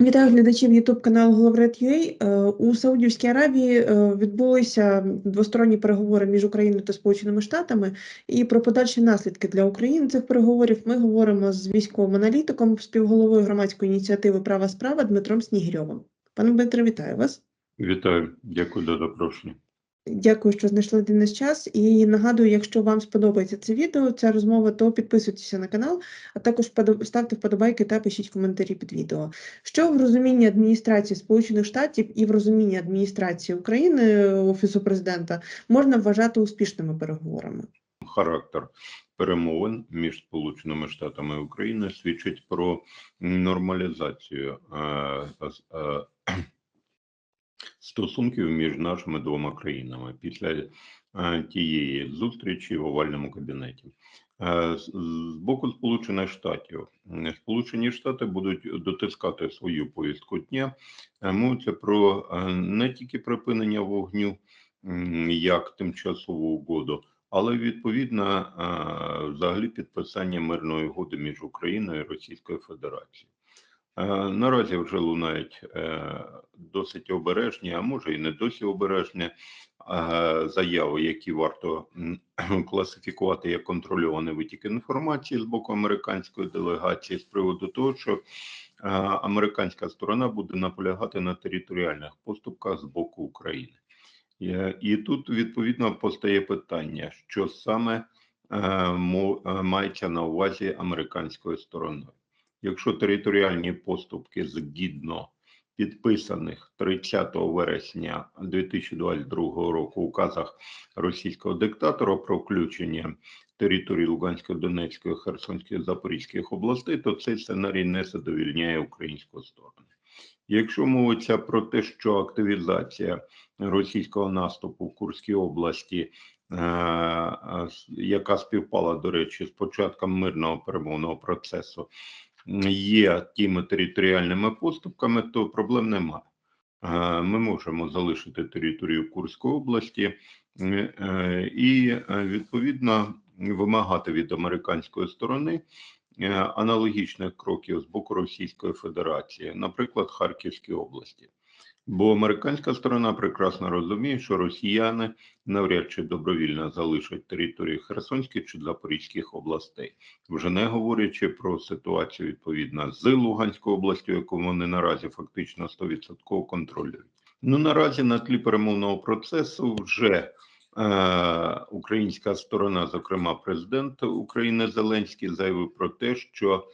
Вітаю глядачів Ютуб каналу Головред.ua. Е, У Саудівській Аравії е, відбулися двосторонні переговори між Україною та Сполученими Штатами. І про подальші наслідки для України цих переговорів ми говоримо з військовим аналітиком, співголовою громадської ініціативи Права справа Дмитром Снігірьовим. Пане Дмитре, вітаю вас. Вітаю, дякую за запрошення. Дякую, що знайшли для нас час. І нагадую, якщо вам сподобається це відео, ця розмова, то підписуйтеся на канал, а також ставте вподобайки та пишіть коментарі під відео. Що в розумінні адміністрації Сполучених Штатів і в розумінні адміністрації України Офісу президента можна вважати успішними переговорами? Характер перемовин між Сполученими Штатами і Україною свідчить про нормалізацію е, е, стосунків між нашими двома країнами після е, тієї зустрічі в овальному кабінеті. Е, з боку Сполучених Штатів м, Сполучені Штати будуть дотискати свою повістку дня. Е, Мовиться про е, не тільки припинення вогню як тимчасову угоду, але відповідно е, взагалі підписання мирної угоди між Україною і Російською Федерацією. Е, Наразі вже лунають е, досить обережні, а може і не досі обережні е, заяви, які варто класифікувати як контрольований витік інформації з боку американської делегації з приводу того, що американська сторона буде наполягати на територіальних поступках з боку України. І тут відповідно постає питання, що саме мається на увазі американською стороною. Якщо територіальні поступки згідно підписаних 30 вересня 2022 року указах російського диктатора про включення території Луганської, Донецької, Херсонської, Запорізьких областей, то цей сценарій не задовільняє українську сторону. Якщо мовиться про те, що активізація російського наступу в Курській області, е, е, яка співпала, до речі, з початком мирного перемовного процесу, є тими територіальними поступками, то проблем немає. Е, Ми можемо залишити територію Курської області е, і е, відповідно вимагати від американської сторони аналогічних кроків з боку Російської Федерації, наприклад, Харківській області. Бо американська сторона прекрасно розуміє, що росіяни навряд чи добровільно залишать територію Херсонської чи Запорізьких областей, вже не говорячи про ситуацію відповідно з Луганською областю, яку вони наразі фактично 100% контролюють. Ну наразі на тлі перемовного процесу вже е, українська сторона, зокрема президент України Зеленський, заявив про те, що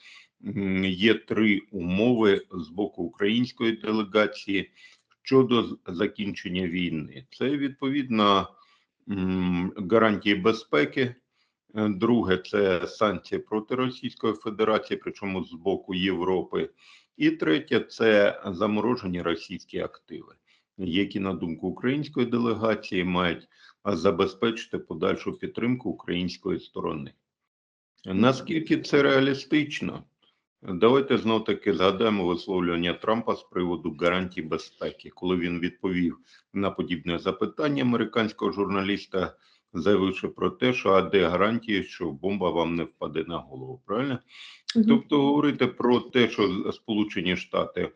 є три умови з боку української делегації щодо закінчення війни. Це відповідно гарантії безпеки. Е, Друге, це санкції проти Російської Федерації, причому з боку Європи. І третє це заморожені російські активи, які, на думку української делегації, мають забезпечити подальшу підтримку української сторони. Наскільки це реалістично? Давайте знов таки згадаємо висловлювання Трампа з приводу гарантій безпеки, коли він відповів на подібне запитання американського журналіста, заявивши про те, що а де гарантії, що бомба вам не впаде на голову. Правильно? Тобто говорити про те, що Сполучені Штати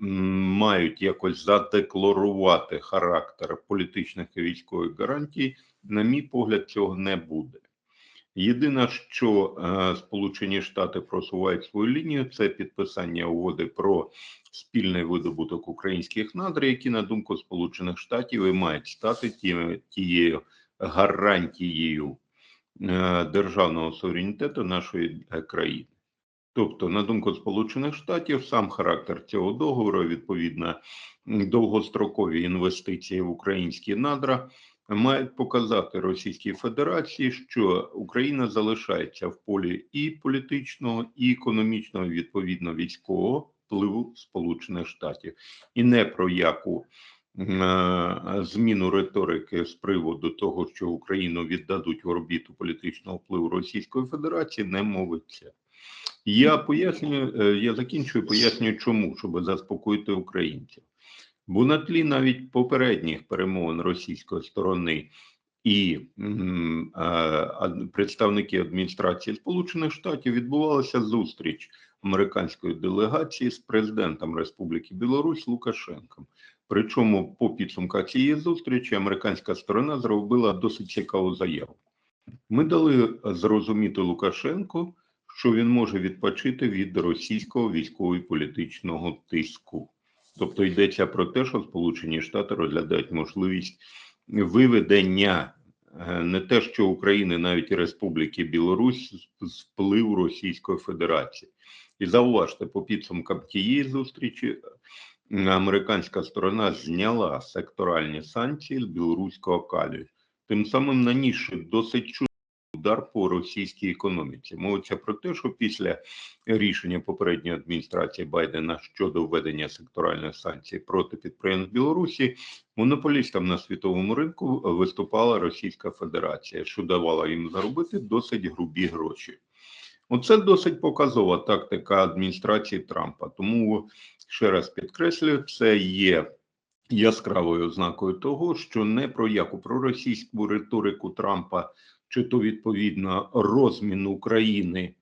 мають якось задекларувати характер політичних і військових гарантій, на мій погляд, цього не буде. Єдине, що е, Сполучені Штати просувають свою лінію, це підписання угоди про спільний видобуток українських надр, які, на думку Сполучених Штатів, і мають стати тією, тією гарантією е, державного суверенітету нашої е, країни. Тобто, на думку Сполучених Штатів, сам характер цього договору, відповідно, довгострокові інвестиції в українські надра мають показати Російській Федерації, що Україна залишається в полі і політичного, і економічного, відповідно військового впливу Сполучених Штатів, і не про яку е, зміну риторики з приводу того, що Україну віддадуть в орбіту політичного впливу Російської Федерації, не мовиться. Я пояснюю, е, я закінчую, пояснюю, чому, щоб заспокоїти українців. Бо на тлі навіть попередніх перемовин російської сторони і м, е, представники адміністрації Сполучених Штатів відбувалася зустріч американської делегації з президентом Республіки Білорусь Лукашенком. Причому по підсумках цієї зустрічі американська сторона зробила досить цікаву заяву. Ми дали зрозуміти Лукашенку, що він може відпочити від російського військово і політичного тиску. Тобто йдеться про те, що Сполучені Штати розглядають можливість виведення е, не те, що України, навіть Республіки Білорусь з- впливу Російської Федерації. І зауважте, по підсумкам тієї зустрічі е, американська сторона зняла секторальні санкції з білоруського калію, тим самим нанісши досить чутний удар по російській економіці. Мовиться про те, що після рішення попередньої адміністрації Байдена щодо введення секторальних санкцій проти підприємств Білорусі, монополістам на світовому ринку виступала Російська Федерація, що давала їм заробити досить грубі гроші. Оце досить показова тактика адміністрації Трампа. Тому ще раз підкреслюю, це є яскравою ознакою того, що не про яку проросійську риторику Трампа, чи то відповідно розмін України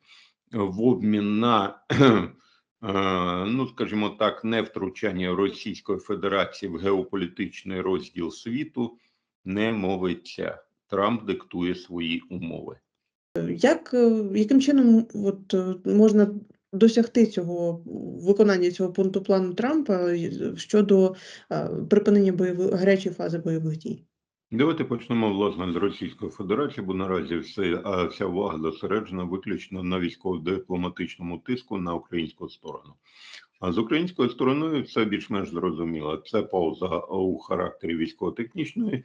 в обмін на, е, ну скажімо так, невтручання Російської Федерації в геополітичний розділ світу не мовиться. Трамп диктує свої умови. Як, е, яким чином от, е, можна досягти цього виконання цього пункту плану Трампа щодо припинення бойових гарячої фази бойових дій? Давайте почнемо власне з Російської Федерації, бо наразі все, вся увага зосереджена виключно на військово-дипломатичному тиску на українську сторону. А з українською стороною це більш-менш зрозуміло. Це пауза у характері військово-технічної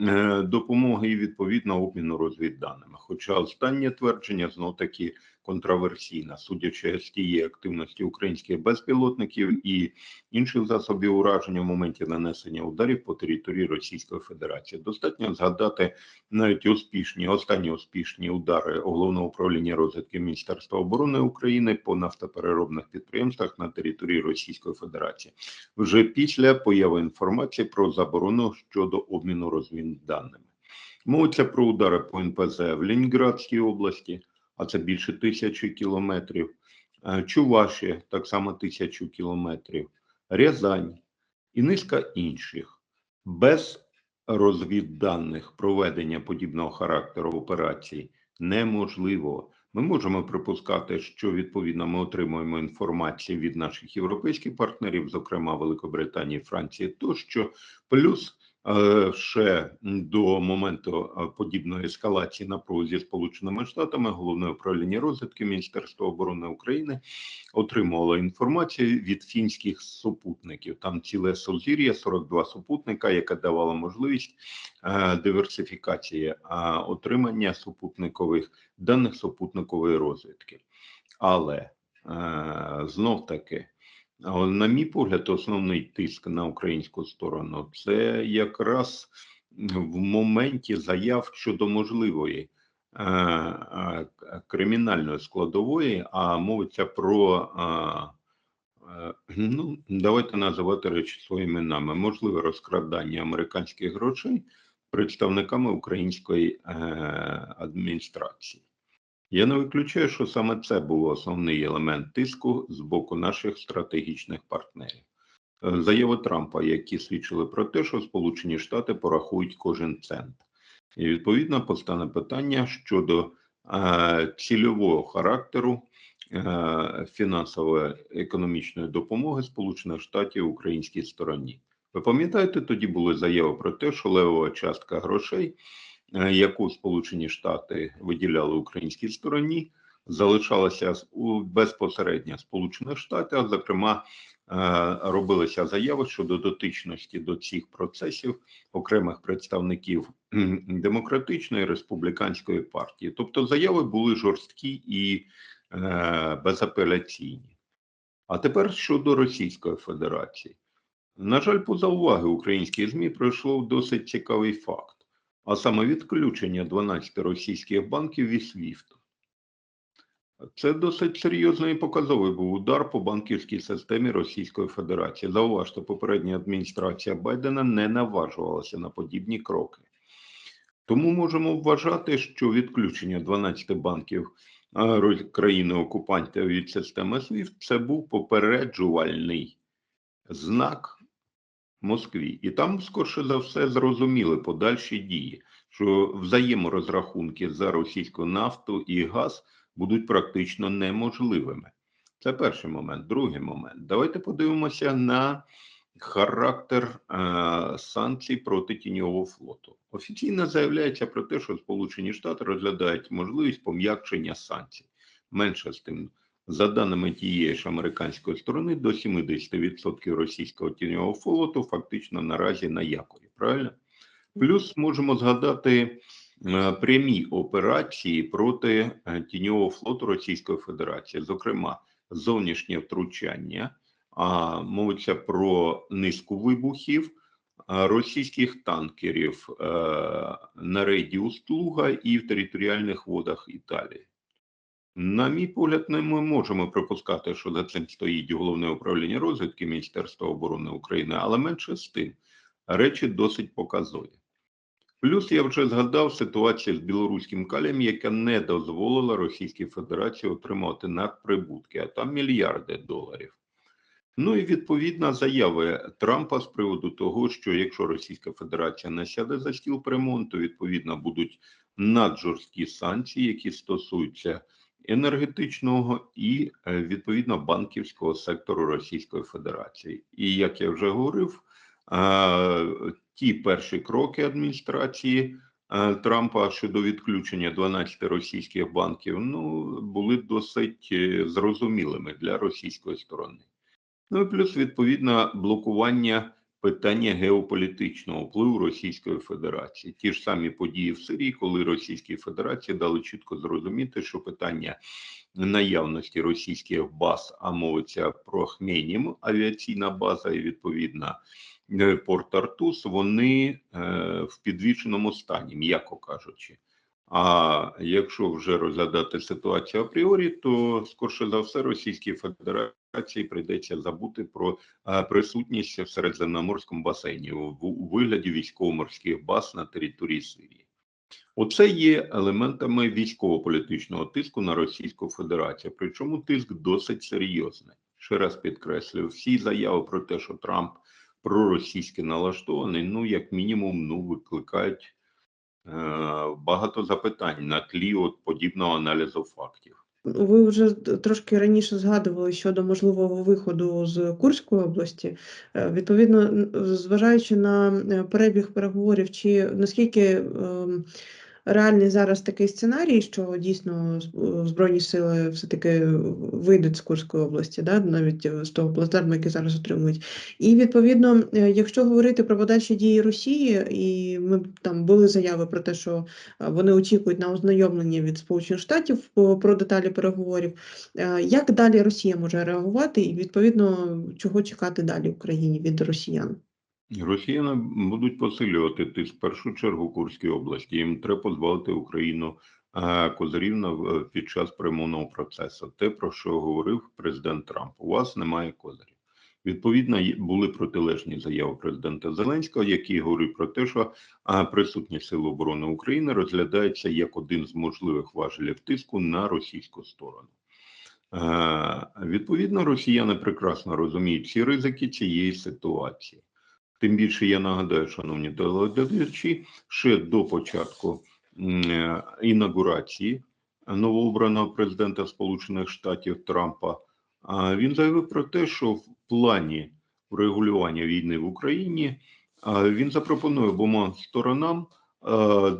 е, допомоги і відповідно обміну розвідданими. Хоча останнє твердження знов таки контроверсійне, судячи з тієї активності українських безпілотників і інших засобів ураження в моменті нанесення ударів по території Російської Федерації. Достатньо згадати навіть успішні останні успішні удари головного управління розвідки Міністерства оборони України по нафтопереробних підприємствах на території Російської Федерації вже після появи інформації про заборону щодо обміну розвідданими. Мовиться про удари по НПЗ в Ленінградській області, а це більше тисячі кілометрів. Е, Чувашія так само тисячу кілометрів, Рязань і низка інших. Без розвідданих проведення подібного характеру операцій неможливо. Ми можемо припускати, що відповідно ми отримуємо інформацію від наших європейських партнерів, зокрема Великобританії, Франції, тощо плюс ще до моменту е, подібної ескалації напруги зі Сполученими Штатами головне управління розвідки Міністерства оборони України отримувало інформацію від фінських супутників. Там ціле сузір'я, 42 супутника, яке давало можливість е, диверсифікації е, отримання супутникових даних супутникової розвідки. Але е, знов таки, на мій погляд, основний тиск на українську сторону це якраз в моменті заяв щодо можливої е, е, кримінальної складової, а мовиться про. е, Ну, давайте називати речі своїми іменами. Можливе розкрадання американських грошей представниками української адміністрації. Я не виключаю, що саме це був основний елемент тиску з боку наших стратегічних партнерів. Е, Заяви Трампа, які свідчили про те, що Сполучені Штати порахують кожен цент. І відповідно постане питання щодо е, цільового характеру е, фінансово-економічної допомоги Сполучених Штатів українській стороні. Ви пам'ятаєте, тоді були заяви про те, що левова частка грошей, яку Сполучені Штати виділяли українській стороні, залишалася безпосередньо Сполучених Штатів, а зокрема, е, робилися заяви щодо дотичності до цих процесів окремих представників демократичної республіканської партії. Тобто заяви були жорсткі і е, безапеляційні. А тепер щодо Російської Федерації. На жаль, поза уваги українських ЗМІ пройшло досить цікавий факт, а саме відключення 12 російських банків від SWIFT. Це досить серйозний і показовий був удар по банківській системі Російської Федерації. Зауважте, попередня адміністрація Байдена не наважувалася на подібні кроки. Тому можемо вважати, що відключення 12 банків країни-окупанта від системи SWIFT, це був попереджувальний знак Москві. І там, скорше за все, зрозуміли подальші дії, що взаєморозрахунки за російську нафту і газ будуть практично неможливими. Це перший момент. Другий момент. Давайте подивимося на характер е, санкцій проти тіньового флоту. Офіційно заявляється про те, що Сполучені Штати розглядають можливість пом'якшення санкцій. Менше з тим, за даними тієї ж американської сторони, до 70% російського тіньового флоту фактично наразі на якорі. Правильно? Плюс можемо згадати е, прямі операції проти е, тіньового флоту Російської Федерації, зокрема, зовнішнє втручання, а мовиться про низку вибухів російських танкерів е, на рейді Устлуга і в територіальних водах Італії. На мій погляд, не ми можемо припускати, що за цим стоїть головне управління розвідки Міністерства оборони України, але менше з тим речі досить показові. Плюс я вже згадав ситуацію з білоруським калієм, яка не дозволила Російській Федерації отримати надприбутки, а там мільярди доларів. Ну і відповідна заяви Трампа з приводу того, що якщо Російська Федерація не сяде за стіл перемон, то відповідно будуть наджорсткі санкції, які стосуються енергетичного і е, відповідно банківського сектору Російської Федерації. І як я вже говорив, е, ті перші кроки адміністрації е, Трампа щодо відключення 12 російських банків ну були досить зрозумілими для російської сторони. Ну і плюс відповідно блокування питання геополітичного впливу Російської Федерації. Ті ж самі події в Сирії, коли Російській Федерації дали чітко зрозуміти, що питання наявності російських баз, а мовиться про Хмейнім, авіаційна база і відповідно е, порт Артус, вони е, в підвішеному стані, м'яко кажучи. А якщо вже розглядати ситуацію апріорі, то скорше за все Російській Федерації прийдеться забути про е, присутність в Середземноморському басейні у вигляді військово-морських баз на території Сирії. Оце є елементами військово-політичного тиску на Російську Федерацію. Причому тиск досить серйозний. Ще раз підкреслюю, всі заяви про те, що Трамп проросійськи налаштований, ну як мінімум, ну викликають е, багато запитань на тлі от подібного аналізу фактів. Ви вже трошки раніше згадували щодо можливого виходу з Курської області. Е, Відповідно, зважаючи на е, перебіг переговорів, чи наскільки ем, реальний зараз такий сценарій, що дійсно е, Збройні сили все-таки вийдуть з Курської області, да? навіть е, з того плацдарму, який зараз отримують. І відповідно, е, якщо говорити про подальші дії Росії, і ми там були заяви про те, що вони очікують на ознайомлення від Сполучених Штатів про деталі переговорів. Як далі Росія може реагувати, і відповідно чого чекати далі Україні від росіян? Росіяни будуть посилювати тиск першу чергу Курській області. Їм треба позбавити Україну е, козирів в- під час перемовного процесу. Те, про що говорив президент Трамп. У вас немає козирів. Відповідно, були протилежні заяви президента Зеленського, який говорив про те, що а, присутність Сил оборони України розглядається як один з можливих важелів тиску на російську сторону. Е, Відповідно, росіяни прекрасно розуміють всі ризики цієї ситуації. Тим більше я нагадаю, шановні телеглядачі, ще до початку е, інаугурації новообраного президента Сполучених Штатів Трампа, він заявив про те, що в плані врегулювання війни в Україні він запропонує обома сторонам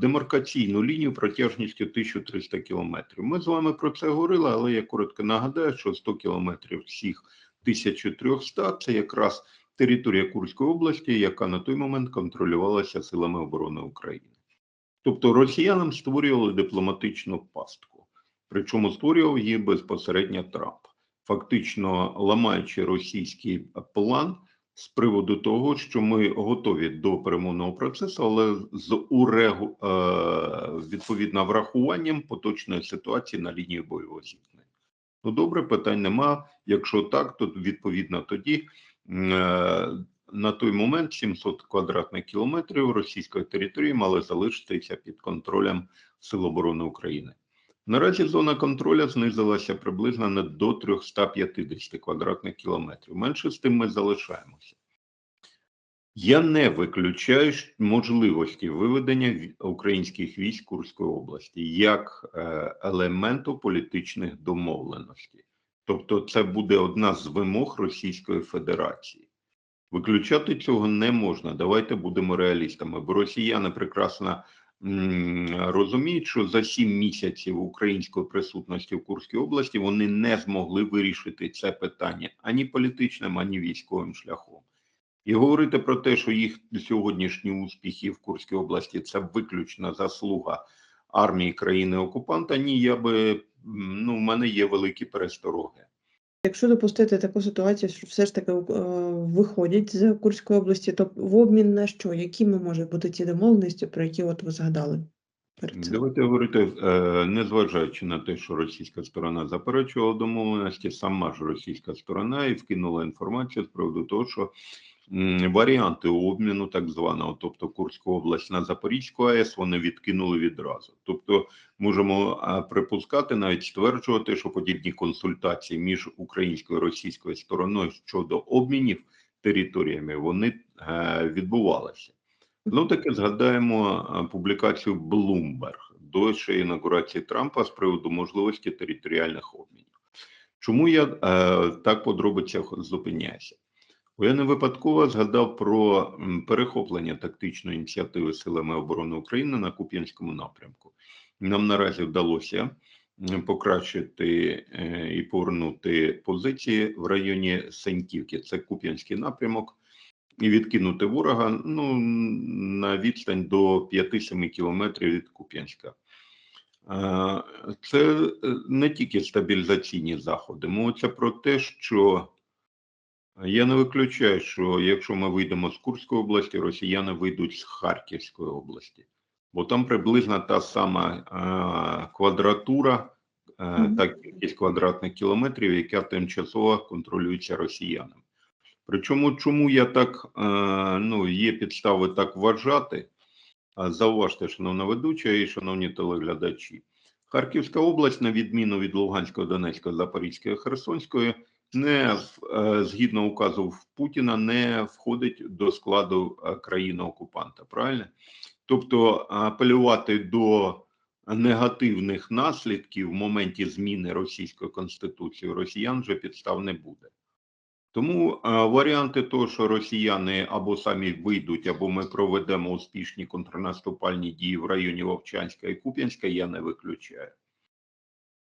демаркаційну лінію протяжністю 1300 кілометрів. Ми з вами про це говорили, але я коротко нагадаю, що 100 кілометрів всіх 1300 – це якраз територія Курської області, яка на той момент контролювалася силами оборони України. Тобто росіянам створювали дипломатичну пастку, причому створював її безпосередньо Трамп, фактично ламаючи російський план з приводу того, що ми готові до перемовного процесу, але з урегу, е, відповідно врахуванням поточної ситуації на лінії бойового зіткнення. Ну добре, питань нема. Якщо так, то відповідно тоді на той момент 700 квадратних кілометрів російської території мали залишитися під контролем Сил оборони України. Наразі зона контролю знизилася приблизно до 350 квадратних кілометрів. Менше з тим ми залишаємося. Я не виключаю можливості виведення українських військ Курської області як е, елементу політичних домовленостей. Тобто, це буде одна з вимог Російської Федерації. Виключати цього не можна. Давайте будемо реалістами, бо росіяни прекрасно розуміють, що за сім місяців української присутності в Курській області вони не змогли вирішити це питання ані політичним, ані військовим шляхом. І говорити про те, що їх сьогоднішні успіхи в Курській області це виключна заслуга армії країни-окупанта, ні, я би ну, в мене є великі перестороги. Якщо допустити таку ситуацію, що все ж таки е, виходять з Курської області, то в обмін на що? Якими можуть бути ті домовленості, про які от ви згадали перед цим? Давайте говорити, е, незважаючи на те, що російська сторона заперечувала домовленості, сама ж російська сторона і вкинула інформацію з приводу того, що варіанти обміну так званого, тобто Курську область на Запорізьку АЕС, вони відкинули відразу. Тобто можемо припускати, навіть стверджувати, що подібні консультації між українською і російською стороною щодо обмінів територіями вони е, відбувалися. Ну таки згадаємо публікацію Bloomberg до ще інаугурації Трампа з приводу можливості територіальних обмінів. Чому я е, так подробицях зупиняюся? Я не випадково згадав про перехоплення тактичної ініціативи силами оборони України на Куп'янському напрямку. Нам наразі вдалося покращити е, і повернути позиції в районі Сеньківки. Це Куп'янський напрямок і відкинути ворога ну, на відстань до 5-7 кілометрів від Куп'янська. Це е, не тільки стабілізаційні заходи, мовиться про те, що я не виключаю, що якщо ми вийдемо з Курської області, росіяни вийдуть з Харківської області, бо там приблизно та сама е, квадратура, е, та кількість квадратних кілометрів, яка тимчасово контролюється росіянами. Причому, чому я так е, ну є підстави так вважати? Зауважте, шановна ведуча і шановні телеглядачі, Харківська область, на відміну від Луганської, Донецької, Запорізької, Херсонської, не е, згідно указу Путіна, не входить до складу е, країни-окупанта. Правильно? Тобто апелювати до негативних наслідків в моменті зміни російської конституції росіян вже підстав не буде. Тому е, варіанти того, що росіяни або самі вийдуть, або ми проведемо успішні контрнаступальні дії в районі Вовчанська і Куп'янська, я не виключаю.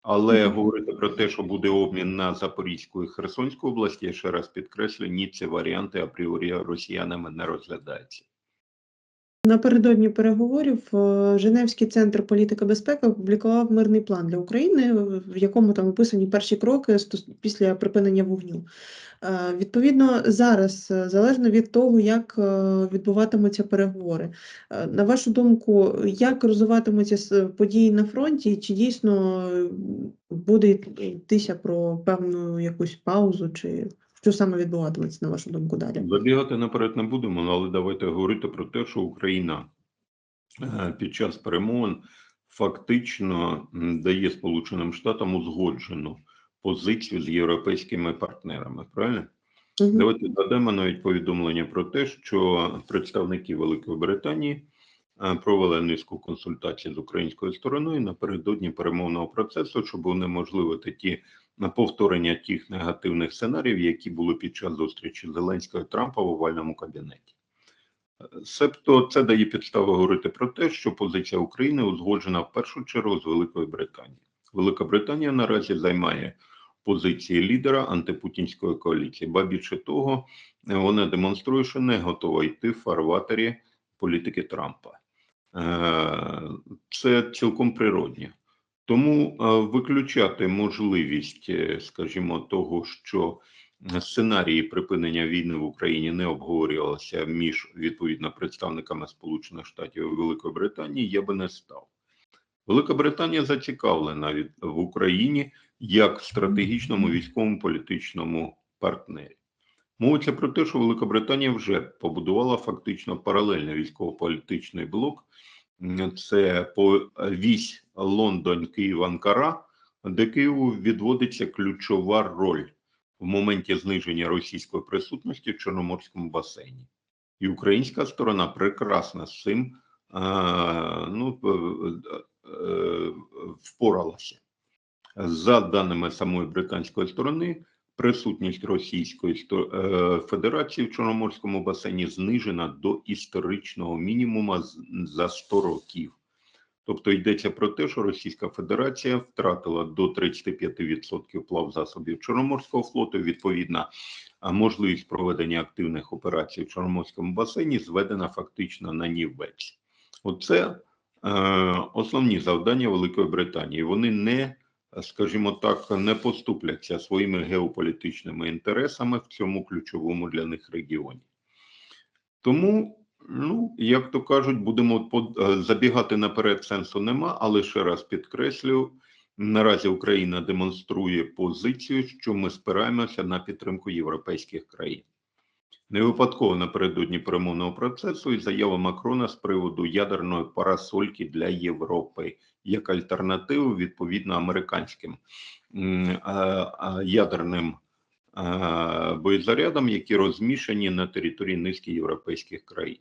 Але говорити про те, що буде обмін на Запорізьку і Херсонську області, я ще раз підкреслю, ні, ці варіанти апріорі росіянами не розглядаються. Напередодні переговорів е, Женевський центр політики безпеки опублікував мирний план для України, в якому там описані перші кроки після припинення вогню. Е, Відповідно, зараз, е, залежно від того, як е, відбуватимуться переговори, е, на вашу думку, як розвиватимуться події на фронті, чи дійсно е, буде йтися про певну якусь паузу, чи що саме відбуватиметься, на вашу думку, далі? Забігати наперед не будемо, але давайте говорити про те, що Україна е, під час перемовин фактично дає Сполученим Штатам узгоджену позицію з європейськими партнерами. Правильно? Мгм. Давайте додамо навіть повідомлення про те, що представники Великої Британії е, провели низку консультацій з українською стороною напередодні перемовного процесу, щоб унеможливити ті на повторення тих негативних сценаріїв, які були під час зустрічі Зеленського і Трампа в овальному кабінеті. Себто це дає підстави говорити про те, що позиція України узгоджена в першу чергу з Великою Британією. Велика Британія наразі займає позиції лідера антипутінської коаліції. Ба більше того, вона демонструє, що не готова йти в фарватері політики Трампа. Е, Це цілком природньо. Тому е, виключати можливість, е, скажімо, того, що сценарії припинення війни в Україні не обговорювалися між відповідно представниками Сполучених Штатів і Великої Британії, я би не став. Велика Британія зацікавлена в Україні як стратегічному військовому політичному партнері. Мовиться про те, що Велика Британія вже побудувала фактично паралельний військово-політичний блок. Це по вісь Лондон, Київ, Анкара, де Києву відводиться ключова роль в моменті зниження російської присутності в Чорноморському басейні. І українська сторона прекрасно з цим е, ну, е, е, впоралася. За даними самої британської сторони, присутність Російської Федерації в Чорноморському басейні знижена до історичного мінімума за 100 років. Тобто йдеться про те, що Російська Федерація втратила до 35% плав засобів Чорноморського флоту. Відповідно, а можливість проведення активних операцій в Чорноморському басейні зведена фактично на нівець. Оце е, основні завдання Великої Британії. Вони не, скажімо так, не поступляться своїми геополітичними інтересами в цьому ключовому для них регіоні. Тому, ну, як то кажуть, будемо е, забігати наперед сенсу нема, але ще раз підкреслю, наразі Україна демонструє позицію, що ми спираємося на підтримку європейських країн. Не випадково напередодні перемовного процесу і заява Макрона з приводу ядерної парасольки для Європи як альтернативу відповідно американським а, а, ядерним боєзарядам, які розміщені на території низки європейських країн.